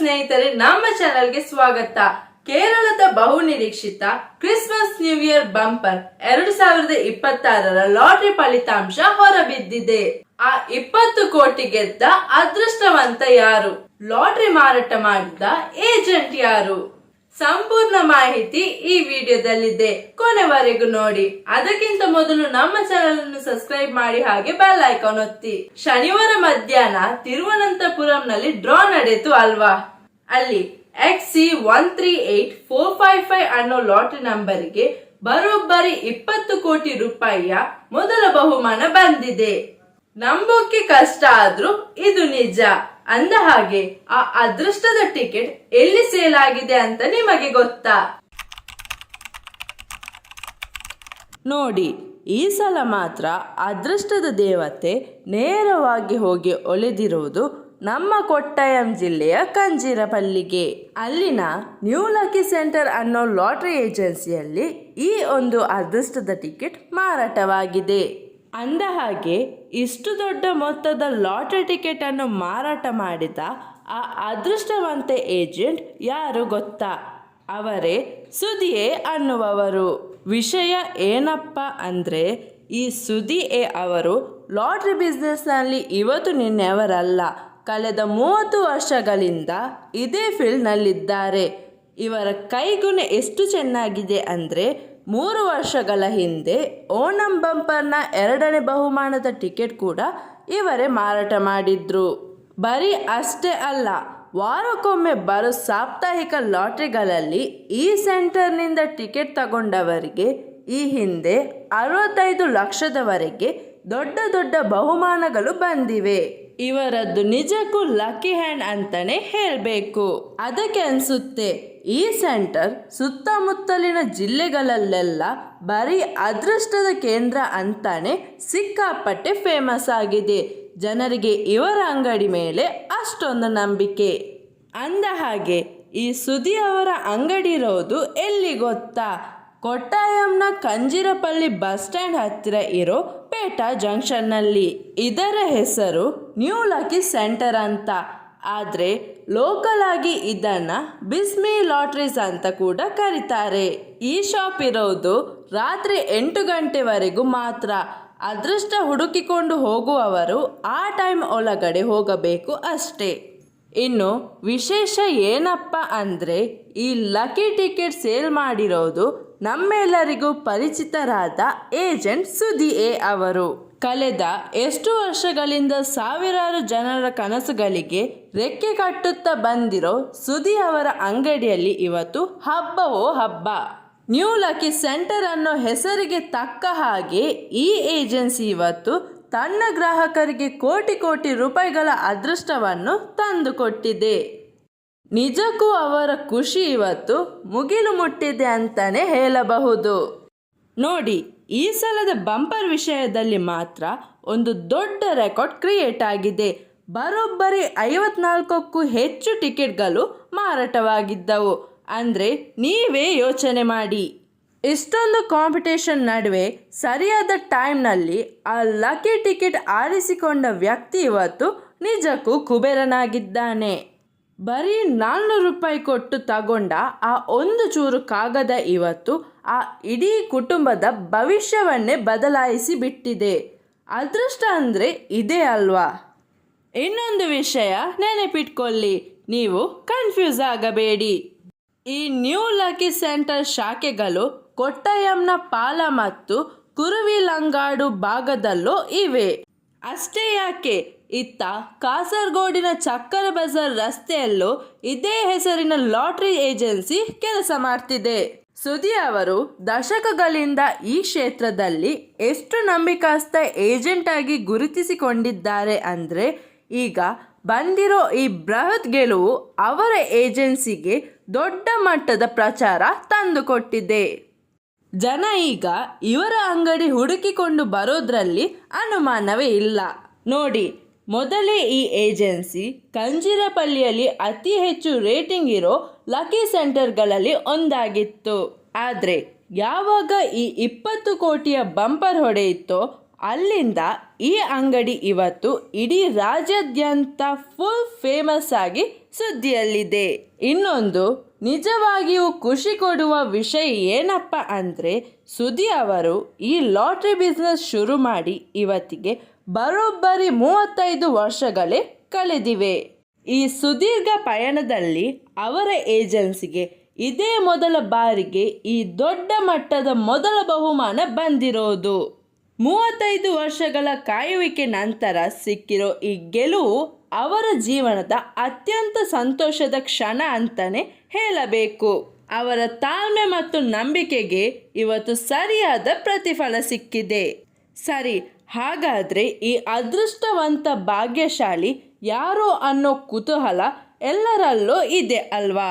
ಸ್ನೇಹಿತರೆ, ನಮ್ಮ ಚಾನೆಲ್ಗೆ ಸ್ವಾಗತ. ಕೇರಳದ ಬಹು ನಿರೀಕ್ಷಿತ ಕ್ರಿಸ್ಮಸ್ ನ್ಯೂ ಇಯರ್ ಬಂಪರ್ ಎರಡು ಸಾವಿರದ ಇಪ್ಪತ್ತಾರರ ಲಾಟರಿ ಫಲಿತಾಂಶ ಹೊರಬಿದ್ದಿದೆ. ಆ ಇಪ್ಪತ್ತು ಕೋಟಿ ಗೆದ್ದ ಅದೃಷ್ಟವಂತ ಯಾರು? ಲಾಟರಿ ಮಾರಾಟ ಮಾಡಿದ ಏಜೆಂಟ್ ಯಾರು? ಸಂಪೂರ್ಣ ಮಾಹಿತಿ ಈ ವಿಡಿಯೋದಲ್ಲಿದೆ. ಕೊನೆವರೆಗೂ ನೋಡಿ. ಅದಕ್ಕಿಂತ ಮೊದಲು ನಮ್ಮ ಚಾನೆಲ್ ಅನ್ನು ಸಬ್ಸ್ಕ್ರೈಬ್ ಮಾಡಿ ಹಾಗೆ ಬೆಲ್ ಐಕಾನ್ ಒತ್ತಿ. ಶನಿವಾರ ಮಧ್ಯಾಹ್ನ ತಿರುವನಂತಪುರಂನಲ್ಲಿ ಡ್ರಾ ನಡೆಯಿತು ಅಲ್ವಾ? ಅಲ್ಲಿ X C one three eight four five five ಅನ್ನೋ ಲಾಟ್ರಿ ನಂಬರಿಗೆ ಬರೋಬ್ಬರಿ ಇಪ್ಪತ್ತು ಕೋಟಿ ರೂಪಾಯಿಯ ಮೊದಲ ಬಹುಮಾನ ಬಂದಿದೆ. ನಂಬೋಕೆ ಕಷ್ಟ ಆದ್ರೂ ಇದು ನಿಜ. ಅಂದ ಹಾಗೆ ಆ ಅದೃಷ್ಟದ ಟಿಕೆಟ್ ಎಲ್ಲಿ ಸೇಲ್ ಆಗಿದೆ ಅಂತ ನಿಮಗೆ ಗೊತ್ತಾ? ನೋಡಿ, ಈ ಸಲ ಮಾತ್ರ ಅದೃಷ್ಟದ ದೇವತೆ ನೇರವಾಗಿ ಹೋಗಿ ಒಲೆದಿರುವುದು ನಮ್ಮ ಕೊಟ್ಟಾಯಂ ಜಿಲ್ಲೆಯ ಕಂಜಿರಪಲ್ಲಿಗೆ. ಅಲ್ಲಿನ ನ್ಯೂ ಲಕ್ಕಿ ಸೆಂಟರ್ ಅನ್ನೋ ಲಾಟ್ರಿ ಏಜೆನ್ಸಿಯಲ್ಲಿ ಈ ಒಂದು ಅದೃಷ್ಟದ ಟಿಕೆಟ್ ಮಾರಾಟವಾಗಿದೆ. ಅಂದ ಹಾಗೆ ಇಷ್ಟು ದೊಡ್ಡ ಮೊತ್ತದ ಲಾಟರಿ ಟಿಕೆಟ್ ಅನ್ನು ಮಾರಾಟ ಮಾಡಿದ ಆ ಅದೃಷ್ಟವಂತೆ ಏಜೆಂಟ್ ಯಾರು ಗೊತ್ತಾ? ಅವರೇ ಸುದಿಯೇ ಅನ್ನುವವರು. ವಿಷಯ ಏನಪ್ಪ ಅಂದರೆ, ಈ ಸುದಿ ಎ ಅವರು ಲಾಟ್ರಿ ಬಿಸ್ನೆಸ್ನಲ್ಲಿ ಇವತ್ತು ನಿನ್ನೆಯವರಲ್ಲ. ಕಳೆದ ಮೂವತ್ತು ವರ್ಷಗಳಿಂದ ಇದೇ ಫೀಲ್ಡ್ನಲ್ಲಿದ್ದಾರೆ. ಇವರ ಕೈಗುಣ ಎಷ್ಟು ಚೆನ್ನಾಗಿದೆ ಅಂದರೆ ಮೂರು ವರ್ಷಗಳ ಹಿಂದೆ ಓಣಂ ಬಂಪರ್ನ ಎರಡನೇ ಬಹುಮಾನದ ಟಿಕೆಟ್ ಕೂಡ ಇವರೇ ಮಾರಾಟ ಮಾಡಿದ್ರು. ಬರೀ ಅಷ್ಟೇ ಅಲ್ಲ, ವಾರಕ್ಕೊಮ್ಮೆ ಬರೋ ಸಾಪ್ತಾಹಿಕ ಲಾಟ್ರಿಗಳಲ್ಲಿ ಈ ಸೆಂಟರ್ನಿಂದ ಟಿಕೆಟ್ ತಗೊಂಡವರಿಗೆ ಈ ಹಿಂದೆ ಅರವತ್ತೈದು ಲಕ್ಷದವರೆಗೆ ದೊಡ್ಡ ದೊಡ್ಡ ಬಹುಮಾನಗಳು ಬಂದಿವೆ. ಇವರದ್ದು ನಿಜಕ್ಕೂ ಲಕ್ಕಿ ಹ್ಯಾಂಡ್ ಅಂತಾನೆ ಹೇಳಬೇಕು. ಅದಕ್ಕೆ ಅನಿಸುತ್ತೆ ಈ ಸೆಂಟರ್ ಸುತ್ತಮುತ್ತಲಿನ ಜಿಲ್ಲೆಗಳಲ್ಲೆಲ್ಲ ಬರೀ ಅದೃಷ್ಟದ ಕೇಂದ್ರ ಅಂತಾನೆ ಸಿಕ್ಕಾಪಟ್ಟೆ ಫೇಮಸ್ ಆಗಿದೆ. ಜನರಿಗೆ ಇವರ ಅಂಗಡಿ ಮೇಲೆ ಅಷ್ಟೊಂದು ನಂಬಿಕೆ. ಅಂದ ಹಾಗೆ ಈ ಸುದಿ ಅವರ ಅಂಗಡಿ ಇರೋದು ಎಲ್ಲಿ ಗೊತ್ತಾ? ಕೊಟ್ಟಾಯಂನ ಕಂಜಿರಪಳ್ಳಿ ಬಸ್ ಸ್ಟ್ಯಾಂಡ್ ಹತ್ತಿರ ಇರೋ ಪೇಟಾ ಜಂಕ್ಷನ್ನಲ್ಲಿ. ಇದರ ಹೆಸರು ನ್ಯೂ ಲಕ್ಕಿ ಸೆಂಟರ್ ಅಂತ. ಆದರೆ ಲೋಕಲ್ ಆಗಿ ಇದನ್ನು ಬಿಸ್ಮಿ ಲಾಟ್ರೀಸ್ ಅಂತ ಕೂಡ ಕರೀತಾರೆ. ಈ ಶಾಪ್ ಇರೋದು ರಾತ್ರಿ ಎಂಟು ಗಂಟೆವರೆಗೂ ಮಾತ್ರ. ಅದೃಷ್ಟ ಹುಡುಕಿಕೊಂಡು ಹೋಗುವವರು ಆ ಟೈಮ್ ಒಳಗಡೆ ಹೋಗಬೇಕು ಅಷ್ಟೇ. ಇನ್ನು ವಿಶೇಷ ಏನಪ್ಪ ಅಂದರೆ ಈ ಲಕ್ಕಿ ಟಿಕೆಟ್ ಸೇಲ್ ಮಾಡಿರೋದು ನಮ್ಮೆಲ್ಲರಿಗೂ ಪರಿಚಿತರಾದ ಏಜೆಂಟ್ ಸುದಿ ಎ ಅವರು. ಕಳೆದ ಎಷ್ಟು ವರ್ಷಗಳಿಂದ ಸಾವಿರಾರು ಜನರ ಕನಸುಗಳಿಗೆ ರೆಕ್ಕೆ ಕಟ್ಟುತ್ತಾ ಬಂದಿರೋ ಸುದಿ ಅವರ ಅಂಗಡಿಯಲ್ಲಿ ಇವತ್ತು ಹಬ್ಬವೋ ಹಬ್ಬ? ನ್ಯೂ ಲಕ್ಕಿ ಸೆಂಟರ್ ಅನ್ನೋ ಹೆಸರಿಗೆ ತಕ್ಕ ಹಾಗೆ ಈ ಏಜೆನ್ಸಿ ಇವತ್ತು ತನ್ನ ಗ್ರಾಹಕರಿಗೆ ಕೋಟಿ ಕೋಟಿ ರೂಪಾಯಿಗಳ ಅದೃಷ್ಟವನ್ನು ತಂದುಕೊಟ್ಟಿದೆ. ನಿಜಕ್ಕೂ ಅವರ ಖುಷಿ ಇವತ್ತು ಮುಗಿಲು ಮುಟ್ಟಿದೆ ಅಂತಾನೆ ಹೇಳಬಹುದು. ನೋಡಿ, ಈ ಸಲದ ಬಂಪರ್ ವಿಷಯದಲ್ಲಿ ಮಾತ್ರ ಒಂದು ದೊಡ್ಡ ರೆಕಾರ್ಡ್ ಕ್ರಿಯೇಟ್ ಆಗಿದೆ. ಬರೋಬ್ಬರಿ ಐವತ್ನಾಲ್ಕಕ್ಕೂ ಹೆಚ್ಚು ಟಿಕೆಟ್ಗಳು ಮಾರಾಟವಾಗಿದ್ದವು. ಅಂದರೆ ನೀವೇ ಯೋಚನೆ ಮಾಡಿ. ಇಷ್ಟೊಂದು ಕಾಂಪಿಟೇಷನ್ ನಡುವೆ ಸರಿಯಾದ ಟೈಮ್ನಲ್ಲಿ ಆ ಲಕ್ಕಿ ಟಿಕೆಟ್ ಆರಿಸಿಕೊಂಡ ವ್ಯಕ್ತಿ ಇವತ್ತು ನಿಜಕ್ಕೂ ಕುಬೇರನಾಗಿದ್ದಾನೆ. ಬರೀ ನಾಲ್ನೂರು ರೂಪಾಯಿ ಕೊಟ್ಟು ತಗೊಂಡ ಆ ಒಂದು ಚೂರು ಕಾಗದ ಇವತ್ತು ಆ ಇಡೀ ಕುಟುಂಬದ ಭವಿಷ್ಯವನ್ನೇ ಬದಲಾಯಿಸಿ ಬಿಟ್ಟಿದೆ. ಅದೃಷ್ಟ ಅಂದರೆ ಇದೇ ಅಲ್ವಾ? ಇನ್ನೊಂದು ವಿಷಯ ನೆನಪಿಟ್ಕೊಳ್ಳಿ, ನೀವು ಕನ್ಫ್ಯೂಸ್ ಆಗಬೇಡಿ. ಈ ನ್ಯೂ ಲಕ್ಕಿ ಸೆಂಟರ್ ಶಾಖೆಗಳು ಕೊಟ್ಟಯಂನ ಪಾಲ ಮತ್ತು ಕುರುವಿಲಂಗಾಡು ಭಾಗದಲ್ಲೂ ಇವೆ. ಅಷ್ಟೇ ಯಾಕೆ? ಇತ್ತ ಕಾಸರಗೋಡಿನ ಚಕ್ಕರ ಬಜಾರ್ ರಸ್ತೆಯಲ್ಲೂ ಇದೇ ಹೆಸರಿನ ಲಾಟ್ರಿ ಏಜೆನ್ಸಿ ಕೆಲಸ ಮಾಡ್ತಿದೆ. ಸುದಿ ಅವರು, ದಶಕಗಳಿಂದ ಈ ಕ್ಷೇತ್ರದಲ್ಲಿ ಎಷ್ಟು ನಂಬಿಕಸ್ಥ ಏಜೆಂಟ್ ಆಗಿ ಗುರುತಿಸಿಕೊಂಡಿದ್ದಾರೆ ಅಂದರೆ, ಈಗ ಬಂದಿರೋ ಈ ಬೃಹತ್ ಗೆಲುವು ಅವರ ಏಜೆನ್ಸಿಗೆ ದೊಡ್ಡ ಮಟ್ಟದ ಪ್ರಚಾರ ತಂದುಕೊಟ್ಟಿದೆ. ಜನ ಈಗ ಇವರ ಅಂಗಡಿ ಹುಡುಕಿಕೊಂಡು ಬರೋದ್ರಲ್ಲಿ ಅನುಮಾನವೇ ಇಲ್ಲ. ನೋಡಿ ಮೊದಲೇ ಈ ಏಜೆನ್ಸಿ ಕಂಜಿರಪಳ್ಳಿಯಲ್ಲಿ ಅತಿ ಹೆಚ್ಚು ರೇಟಿಂಗ್ ಇರೋ ಲಕ್ಕಿ ಸೆಂಟರ್ಗಳಲ್ಲಿ ಒಂದಾಗಿತ್ತು. ಆದರೆ ಯಾವಾಗ ಈ ಇಪ್ಪತ್ತು ಕೋಟಿಯ ಬಂಪರ್ ಹೊಡೆಯಿತೋ ಅಲ್ಲಿಂದ ಈ ಅಂಗಡಿ ಇವತ್ತು ಇಡೀ ರಾಜ್ಯಾದ್ಯಂತ ಫುಲ್ ಫೇಮಸ್ ಆಗಿ ಸುದ್ದಿಯಲ್ಲಿದೆ. ಇನ್ನೊಂದು, ನಿಜವಾಗಿಯೂ ಖುಷಿ ಕೊಡುವ ವಿಷಯ ಏನಪ್ಪ ಅಂದರೆ ಸುದಿ ಅವರು ಈ ಲಾಟ್ರಿ ಬಿಸ್ನೆಸ್ ಶುರು ಮಾಡಿ ಇವತ್ತಿಗೆ ಬರೋಬ್ಬರಿ ಮೂವತ್ತೈದು ವರ್ಷಗಳೇ ಕಳೆದಿವೆ. ಈ ಸುದೀರ್ಘ ಪಯಣದಲ್ಲಿ ಅವರ ಏಜೆನ್ಸಿಗೆ ಇದೇ ಮೊದಲ ಬಾರಿಗೆ ಈ ದೊಡ್ಡ ಮಟ್ಟದ ಮೊದಲ ಬಹುಮಾನ ಬಂದಿರೋದು. ಮೂವತ್ತೈದು ವರ್ಷಗಳ ಕಾಯುವಿಕೆ ನಂತರ ಸಿಕ್ಕಿರೋ ಈ ಗೆಲುವು ಅವರ ಜೀವನದ ಅತ್ಯಂತ ಸಂತೋಷದ ಕ್ಷಣ ಅಂತಾನೆ ಹೇಳಬೇಕು. ಅವರ ತಾಳ್ಮೆ ಮತ್ತು ನಂಬಿಕೆಗೆ ಇವತ್ತು ಸರಿಯಾದ ಪ್ರತಿಫಲ ಸಿಕ್ಕಿದೆ. ಸರಿ ಹಾಗಾದ್ರೆ ಈ ಅದೃಷ್ಟವಂತ ಭಾಗ್ಯಶಾಲಿ ಯಾರು ಅನ್ನೋ ಕುತೂಹಲ ಎಲ್ಲರಲ್ಲೂ ಇದೆ ಅಲ್ವಾ?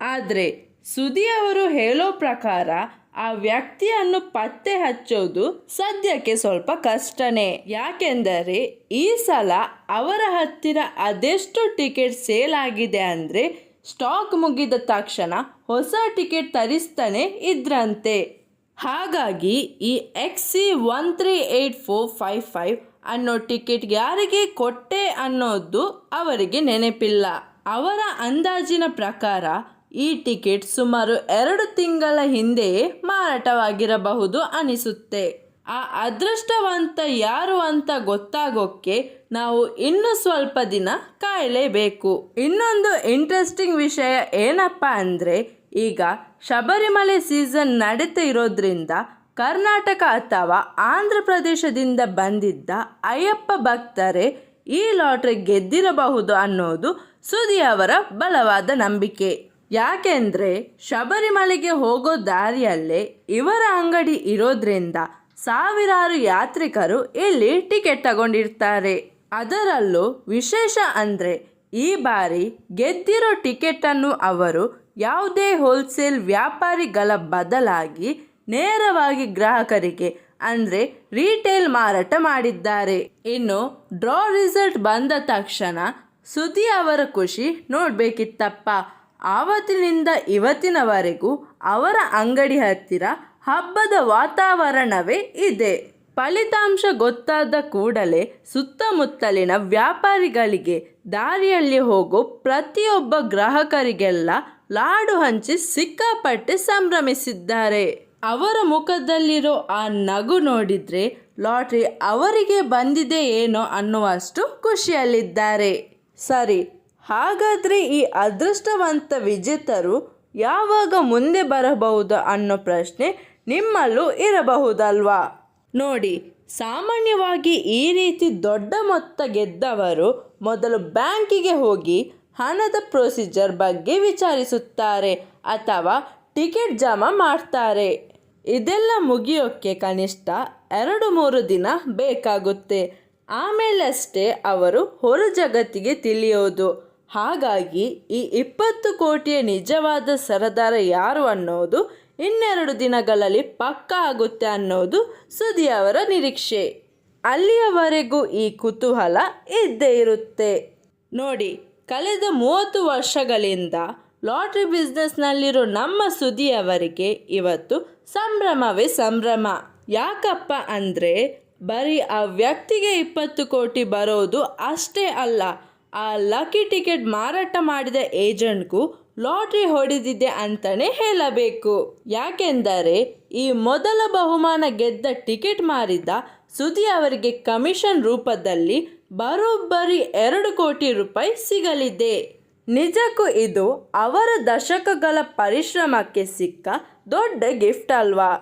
ಆದರೆ ಸುದಿಯವರು ಹೇಳೋ ಪ್ರಕಾರ ಆ ವ್ಯಕ್ತಿಯನ್ನು ಪತ್ತೆ ಹಚ್ಚೋದು ಸದ್ಯಕ್ಕೆ ಸ್ವಲ್ಪ ಕಷ್ಟನೇ. ಯಾಕೆಂದರೆ ಈ ಸಲ ಅವರ ಹತ್ತಿರ ಅದೆಷ್ಟು ಟಿಕೆಟ್ ಸೇಲ್ ಆಗಿದೆ ಅಂದರೆ ಸ್ಟಾಕ್ ಮುಗಿದ ತಕ್ಷಣ ಹೊಸ ಟಿಕೆಟ್ ತರಿಸ್ತಾನೆ ಇದ್ರಂತೆ. ಹಾಗಾಗಿ ಈ X C one three eight four five five ಅನ್ನೋ ಟಿಕೆಟ್ ಯಾರಿಗೆ ಕೊಟ್ಟೆ ಅನ್ನೋದು ಅವರಿಗೆ ನೆನಪಿಲ್ಲ. ಅವರ ಅಂದಾಜಿನ ಪ್ರಕಾರ ಈ ಟಿಕೆಟ್ ಸುಮಾರು ಎರಡು ತಿಂಗಳ ಹಿಂದೆಯೇ ಮಾರಾಟವಾಗಿರಬಹುದು ಅನಿಸುತ್ತೆ. ಆ ಅದೃಷ್ಟವಂತ ಯಾರು ಅಂತ ಗೊತ್ತಾಗೋಕ್ಕೆ ನಾವು ಇನ್ನು ಸ್ವಲ್ಪ ದಿನ ಕಾಯಲೇಬೇಕು. ಇನ್ನೊಂದು ಇಂಟ್ರೆಸ್ಟಿಂಗ್ ವಿಷಯ ಏನಪ್ಪ ಅಂದರೆ ಈಗ ಶಬರಿಮಲೆ ಸೀಸನ್ ನಡೀತಾ ಇರೋದ್ರಿಂದ ಕರ್ನಾಟಕ ಅಥವಾ ಆಂಧ್ರ ಪ್ರದೇಶದಿಂದ ಬಂದಿದ್ದ ಅಯ್ಯಪ್ಪ ಭಕ್ತರೇ ಈ ಲಾಟ್ರಿ ಗೆದ್ದಿರಬಹುದು ಅನ್ನೋದು ಸುದಿ ಅವರ ಬಲವಾದ ನಂಬಿಕೆ. ಯಾಕೆಂದ್ರೆ ಶಬರಿಮಲೆಗೆ ಹೋಗೋ ದಾರಿಯಲ್ಲೇ ಇವರ ಅಂಗಡಿ ಇರೋದ್ರಿಂದ ಸಾವಿರಾರು ಯಾತ್ರಿಕರು ಇಲ್ಲಿ ಟಿಕೆಟ್ ತಗೊಂಡಿರ್ತಾರೆ. ಅದರಲ್ಲೂ ವಿಶೇಷ ಅಂದರೆ ಈ ಬಾರಿ ಗೆದ್ದಿರೋ ಟಿಕೆಟನ್ನು ಅವರು ಯಾವುದೇ ಹೋಲ್ಸೇಲ್ ವ್ಯಾಪಾರಿಗಳ ಬದಲಾಗಿ ನೇರವಾಗಿ ಗ್ರಾಹಕರಿಗೆ, ಅಂದರೆ ರೀಟೇಲ್ ಮಾರಾಟ ಮಾಡಿದ್ದಾರೆ. ಇನ್ನು ಡ್ರಾ ರಿಸಲ್ಟ್ ಬಂದ ತಕ್ಷಣ ಸುದಿ ಅವರ ಖುಷಿ ನೋಡಬೇಕಿತ್ತಪ್ಪ. ಆವತ್ತಿನಿಂದ ಇವತ್ತಿನವರೆಗೂ ಅವರ ಅಂಗಡಿ ಹತ್ತಿರ ಹಬ್ಬದ ವಾತಾವರಣವೇ ಇದೆ. ಫಲಿತಾಂಶ ಗೊತ್ತಾದ ಕೂಡಲೇ ಸುತ್ತಮುತ್ತಲಿನ ವ್ಯಾಪಾರಿಗಳಿಗೆ ದಾರಿಯಲ್ಲಿ ಹೋಗೋ ಪ್ರತಿಯೊಬ್ಬ ಗ್ರಾಹಕರಿಗೆಲ್ಲ ಲಾಡು ಹಂಚಿ ಸಿಕ್ಕಾಪಟ್ಟೆ ಸಂಭ್ರಮಿಸಿದ್ದಾರೆ. ಅವರ ಮುಖದಲ್ಲಿರೋ ಆ ನಗು ನೋಡಿದ್ರೆ ಲಾಟ್ರಿ ಅವರಿಗೆ ಬಂದಿದೆ ಏನೋ ಅನ್ನುವಷ್ಟು ಖುಷಿಯಲ್ಲಿದ್ದಾರೆ. ಸರಿ, ಹಾಗಾದ್ರೆ ಈ ಅದೃಷ್ಟವಂತ ವಿಜೇತರು ಯಾವಾಗ ಮುಂದೆ ಬರಬಹುದು ಅನ್ನೋ ಪ್ರಶ್ನೆ ನಿಮ್ಮಲ್ಲೂ ಇರಬಹುದಲ್ವಾ? ನೋಡಿ, ಸಾಮಾನ್ಯವಾಗಿ ಈ ರೀತಿ ದೊಡ್ಡ ಮೊತ್ತ ಗೆದ್ದವರು ಮೊದಲು ಬ್ಯಾಂಕಿಗೆ ಹೋಗಿ ಹಣದ ಪ್ರೊಸೀಜರ್ ಬಗ್ಗೆ ವಿಚಾರಿಸುತ್ತಾರೆ ಅಥವಾ ಟಿಕೆಟ್ ಜಮಾ ಮಾಡ್ತಾರೆ. ಇದೆಲ್ಲ ಮುಗಿಯೋಕ್ಕೆ ಕನಿಷ್ಠ ಎರಡು ಮೂರು ದಿನ ಬೇಕಾಗುತ್ತೆ. ಆಮೇಲಷ್ಟೇ ಅವರು ಹೊರ ಜಗತ್ತಿಗೆ ತಿಳಿಯೋದು. ಹಾಗಾಗಿ ಈ ಇಪ್ಪತ್ತು ಕೋಟಿಯ ನಿಜವಾದ ಸರದಾರ ಯಾರು ಅನ್ನೋದು ಇನ್ನೆರಡು ದಿನಗಳಲ್ಲಿ ಪಕ್ಕಾ ಆಗುತ್ತೆ ಅನ್ನೋದು ಸುದಿಯವರ ನಿರೀಕ್ಷೆ. ಅಲ್ಲಿಯವರೆಗೂ ಈ ಕುತೂಹಲ ಇದ್ದೇ ಇರುತ್ತೆ. ನೋಡಿ ಕಳೆದ ಮೂವತ್ತು ವರ್ಷಗಳಿಂದ ಲಾಟ್ರಿ ಬಿಸ್ನೆಸ್ನಲ್ಲಿರೋ ನಮ್ಮ ಸುದಿಯವರಿಗೆ ಇವತ್ತು ಸಂಭ್ರಮವೇ ಸಂಭ್ರಮ. ಯಾಕಪ್ಪ ಅಂದರೆ ಬರೀ ಆ ವ್ಯಕ್ತಿಗೆ ಇಪ್ಪತ್ತು ಕೋಟಿ ಬರೋದು ಅಷ್ಟೇ ಅಲ್ಲ, ಆ ಲಕ್ಕಿ ಟಿಕೆಟ್ ಮಾರಾಟ ಮಾಡಿದ ಏಜೆಂಟ್ಗೂ ಲಾಟ್ರಿ ಹೊಡೆದಿದೆ ಅಂತಲೇ ಹೇಳಬೇಕು. ಯಾಕೆಂದರೆ ಈ ಮೊದಲ ಬಹುಮಾನ ಗೆದ್ದ ಟಿಕೆಟ್ ಮಾರಿದ ಸುದಿ ಅವರಿಗೆ ಕಮಿಷನ್ ರೂಪದಲ್ಲಿ ಬರೋಬ್ಬರಿ ಎರಡು ಕೋಟಿ ರೂಪಾಯಿ ಸಿಗಲಿದೆ. ನಿಜಕ್ಕೂ ಇದು ಅವರ ದಶಕಗಳ ಪರಿಶ್ರಮಕ್ಕೆ ಸಿಕ್ಕ ದೊಡ್ಡ ಗಿಫ್ಟ್ ಅಲ್ವಾ?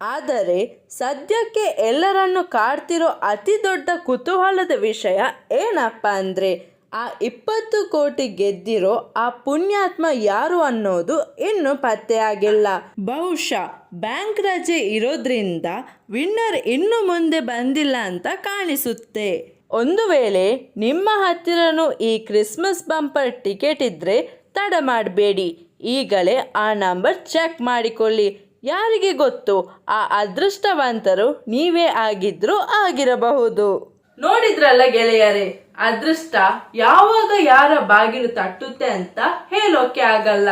ಆದರೆ ಸದ್ಯಕ್ಕೆ ಎಲ್ಲರನ್ನು ಕಾಡ್ತಿರೋ ಅತಿ ದೊಡ್ಡ ಕುತೂಹಲದ ವಿಷಯ ಏನಪ್ಪ ಅಂದರೆ, ಆ ಇಪ್ಪತ್ತು ಕೋಟಿ ಗೆದ್ದಿರೋ ಆ ಪುಣ್ಯಾತ್ಮ ಯಾರು ಅನ್ನೋದು ಇನ್ನೂ ಪತ್ತೆಯಾಗಿಲ್ಲ ಬಹುಶಃ ಬ್ಯಾಂಕ್ ರಜೆ ಇರೋದ್ರಿಂದ ವಿನ್ನರ್ ಇನ್ನು ಮುಂದೆ ಬಂದಿಲ್ಲ ಅಂತ ಕಾಣಿಸುತ್ತೆ. ಒಂದು ವೇಳೆ ನಿಮ್ಮ ಹತ್ತಿರನೂ ಈ ಕ್ರಿಸ್ಮಸ್ ಬಂಪರ್ ಟಿಕೆಟ್ ಇದ್ದರೆ ತಡ ಮಾಡಬೇಡಿ. ಈಗಲೇ ಆ ನಂಬರ್ ಚೆಕ್ ಮಾಡಿಕೊಳ್ಳಿ. ಯಾರಿಗೆ ಗೊತ್ತು? ಆ ಅದೃಷ್ಟವಂತರು ನೀವೇ ಆಗಿದ್ರೂ ಆಗಿರಬಹುದು. ನೋಡಿದ್ರಲ್ಲ ಗೆಳೆಯರೇ, ಅದೃಷ್ಟ ಯಾವಾಗ ಯಾರ ಬಾಗಿಲು ತಟ್ಟುತ್ತೆ ಅಂತ ಹೇಳೋಕೆ ಆಗಲ್ಲ.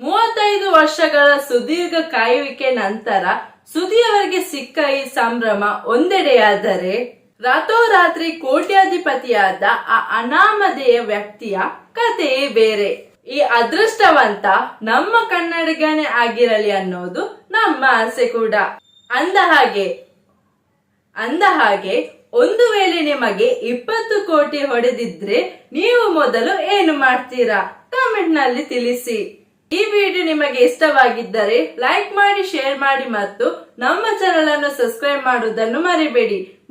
ಮೂವತ್ತೈದು ವರ್ಷಗಳ ಸುದೀರ್ಘ ಕಾಯುವಿಕೆ ನಂತರ ಸುದಿಯವರಿಗೆ ಸಿಕ್ಕ ಈ ಸಂಭ್ರಮ ಒಂದೆಡೆಯಾದರೆ ರಾತೋರಾತ್ರಿ ಕೋಟ್ಯಾಧಿಪತಿಯಾದ ಆ ಅನಾಮಧೇಯ ವ್ಯಕ್ತಿಯ ಕಥೆಯೇ ಬೇರೆ. ಈ ಅದೃಷ್ಟವಂತ ನಮ್ಮ ಕನ್ನಡಿಗನೇ ಆಗಿರಲಿ ಅನ್ನೋದು ನಮ್ಮ ಆಸೆ ಕೂಡ. ಅಂದ ಹಾಗೆ ಅಂದ ಹಾಗೆ ಒಂದು ವೇಳೆ ನಿಮಗೆ ಇಪ್ಪತ್ತು ಕೋಟಿ ಹೊಡೆದಿದ್ರೆ ನೀವು ಮೊದಲು ಏನು ಮಾಡ್ತೀರಾ? ಕಾಮೆಂಟ್ನಲ್ಲಿ ತಿಳಿಸಿ. ಈ ವಿಡಿಯೋ ನಿಮಗೆ ಇಷ್ಟವಾಗಿದ್ದರೆ ಲೈಕ್ ಮಾಡಿ, ಶೇರ್ ಮಾಡಿ ಮತ್ತು ನಮ್ಮ ಚಾನಲ್ ಅನ್ನು ಸಬ್ಸ್ಕ್ರೈಬ್ ಮಾಡುವುದನ್ನು ಮರಿಬೇಡಿ.